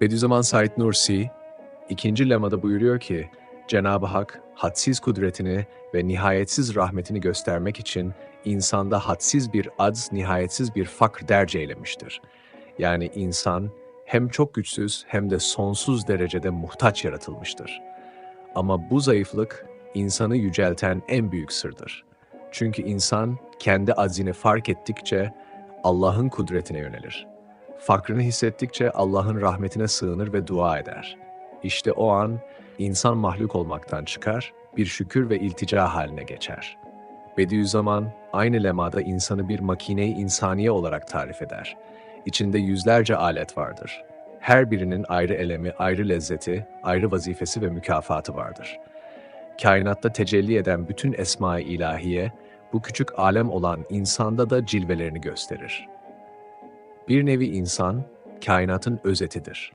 Bediüzzaman Said Nursi, ikinci lemada buyuruyor ki, Cenab-ı Hak hadsiz kudretini ve nihayetsiz rahmetini göstermek için insanda hadsiz bir adz, nihayetsiz bir fakr derc eylemiştir. Yani insan hem çok güçsüz hem de sonsuz derecede muhtaç yaratılmıştır. Ama bu zayıflık insanı yücelten en büyük sırdır. Çünkü insan kendi aczini fark ettikçe Allah'ın kudretine yönelir. Fakrını hissettikçe Allah'ın rahmetine sığınır ve dua eder. İşte o an insan mahluk olmaktan çıkar, bir şükür ve iltica haline geçer. Bediüzzaman aynı lemada insanı bir makine-i insaniye olarak tarif eder. İçinde yüzlerce alet vardır. Her birinin ayrı elemi, ayrı lezzeti, ayrı vazifesi ve mükafatı vardır. Kainatta tecelli eden bütün esma-i ilahiye, bu küçük alem olan insanda da cilvelerini gösterir. Bir nevi insan, kainatın özetidir.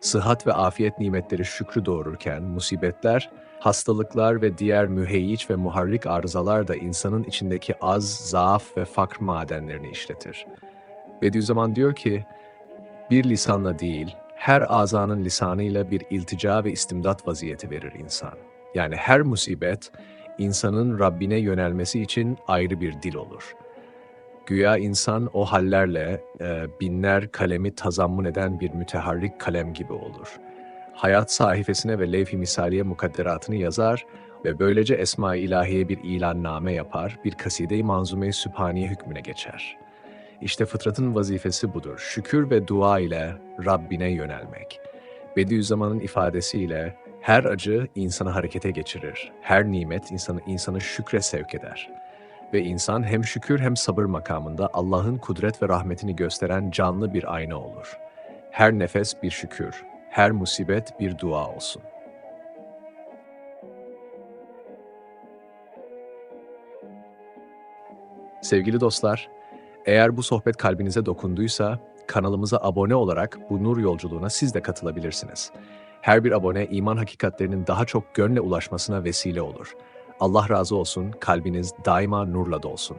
Sıhhat ve afiyet nimetleri şükrü doğururken musibetler, hastalıklar ve diğer müheyyiç ve muharrik arızalar da insanın içindeki az, zaaf ve fakr madenlerini işletir. Bediüzzaman diyor ki, bir lisanla değil, her azanın lisanıyla bir iltica ve istimdat vaziyeti verir insan. Yani her musibet, insanın Rabbine yönelmesi için ayrı bir dil olur. Güya insan o hallerle e, binler kalemi tazammun eden bir müteharrik kalem gibi olur. Hayat sahifesine ve levh-i misaliye mukadderatını yazar ve böylece Esma-i İlahiye bir ilanname yapar, bir kaside-i manzume-i sübhaniye hükmüne geçer. İşte fıtratın vazifesi budur. Şükür ve dua ile Rabbine yönelmek. Bediüzzaman'ın ifadesiyle her acı insanı harekete geçirir. Her nimet insanı insanı şükre sevk eder. Ve insan hem şükür hem sabır makamında Allah'ın kudret ve rahmetini gösteren canlı bir ayna olur. Her nefes bir şükür, her musibet bir dua olsun. Sevgili dostlar, eğer bu sohbet kalbinize dokunduysa kanalımıza abone olarak bu nur yolculuğuna siz de katılabilirsiniz. Her bir abone iman hakikatlerinin daha çok gönle ulaşmasına vesile olur. Allah razı olsun, kalbiniz daima nurla dolsun.